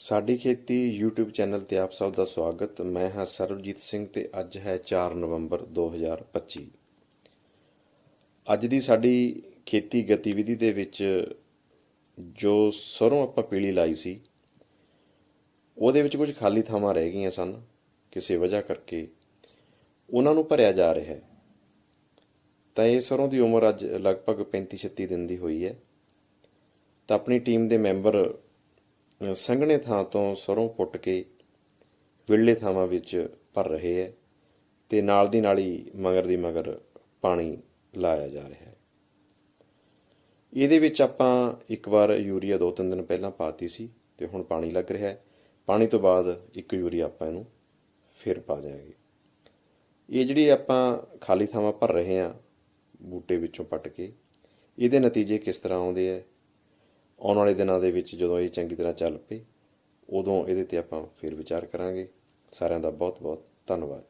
ਸਾਡੀ ਖੇਤੀ YouTube channel ਤੇ ਆਪ ਸਭ ਦਾ ਸਵਾਗਤ। ਮੈਂ ਹਾਂ ਸਰਬਜੀਤ ਸਿੰਘ ਤੇ ਅੱਜ ਹੈ 4 ਨਵੰਬਰ 2025 ਅੱਜ ਦੀ ਸਾਡੀ ਖੇਤੀ ਗਤੀਵਿਧੀ ਦੇ ਵਿੱਚ ਜੋ ਸਰੋਂ ਆਪਾਂ ਪੀਲੀ ਲਾਈ ਸੀ, ਉਹਦੇ ਵਿੱਚ ਕੁਝ ਖਾਲੀ ਥਾਵਾਂ ਰਹਿ ਗਈਆਂ ਸਨ ਕਿਸੇ ਵਜ੍ਹਾ ਕਰਕੇ। ਉਹਨਾਂ ਨੂੰ ਭਰਿਆ ਜਾ ਰਿਹਾ ਹੈ। ਤਾਂ ਇਹ ਸਰੋਂ ਦੀ ਉਮਰ ਅੱਜ ਲਗਭਗ 35 36 ਦਿਨ ਦੀ ਹੋਈ ਹੈ। ਤਾਂ ਆਪਣੀ ਟੀਮ ਦੇ ਮੈਂਬਰ ਸੰਘਣੇ ਥਾਂ ਤੋਂ ਸਰੋਂ ਪੁੱਟ ਕੇ ਵਿਹਲੇ ਥਾਵਾਂ ਵਿੱਚ ਭਰ ਰਹੇ ਹੈ ਤੇ ਨਾਲ ਦੀ ਨਾਲ ਹੀ ਮਗਰ ਦੀ ਮਗਰ ਪਾਣੀ ਲਾਇਆ ਜਾ ਰਿਹਾ ਹੈ। ਇਹਦੇ ਵਿੱਚ ਆਪਾਂ ਇੱਕ ਵਾਰ ਯੂਰੀਆ ਦੋ ਤਿੰਨ ਦਿਨ ਪਹਿਲਾਂ ਪਾਤੀ ਸੀ ਤੇ ਹੁਣ ਪਾਣੀ ਲੱਗ ਰਿਹਾ ਹੈ। ਪਾਣੀ ਤੋਂ ਬਾਅਦ ਇੱਕ ਯੂਰੀਆ ਆਪਾਂ ਇਹਨੂੰ ਫਿਰ ਪਾ ਦਿਆਂਗੇ। ਇਹ ਜਿਹੜੀ ਆਪਾਂ ਖਾਲੀ ਥਾਵਾਂ ਭਰ ਰਹੇ ਹਾਂ ਬੂਟੇ ਵਿੱਚੋਂ ਪੱਟ ਕੇ, ਇਹਦੇ ਨਤੀਜੇ ਕਿਸ ਤਰ੍ਹਾਂ ਆਉਂਦੇ ਆ ਆਉਣ ਵਾਲੇ ਦਿਨਾਂ ਦੇ ਵਿੱਚ ਜਦੋਂ ਇਹ ਚੰਗੀ ਤਰ੍ਹਾਂ ਚੱਲ ਪਈ, ਉਦੋਂ ਇਹਦੇ ਤੇ ਆਪਾਂ ਫਿਰ ਵਿਚਾਰ ਕਰਾਂਗੇ। ਸਾਰਿਆਂ ਦਾ ਬਹੁਤ ਬਹੁਤ ਧੰਨਵਾਦ।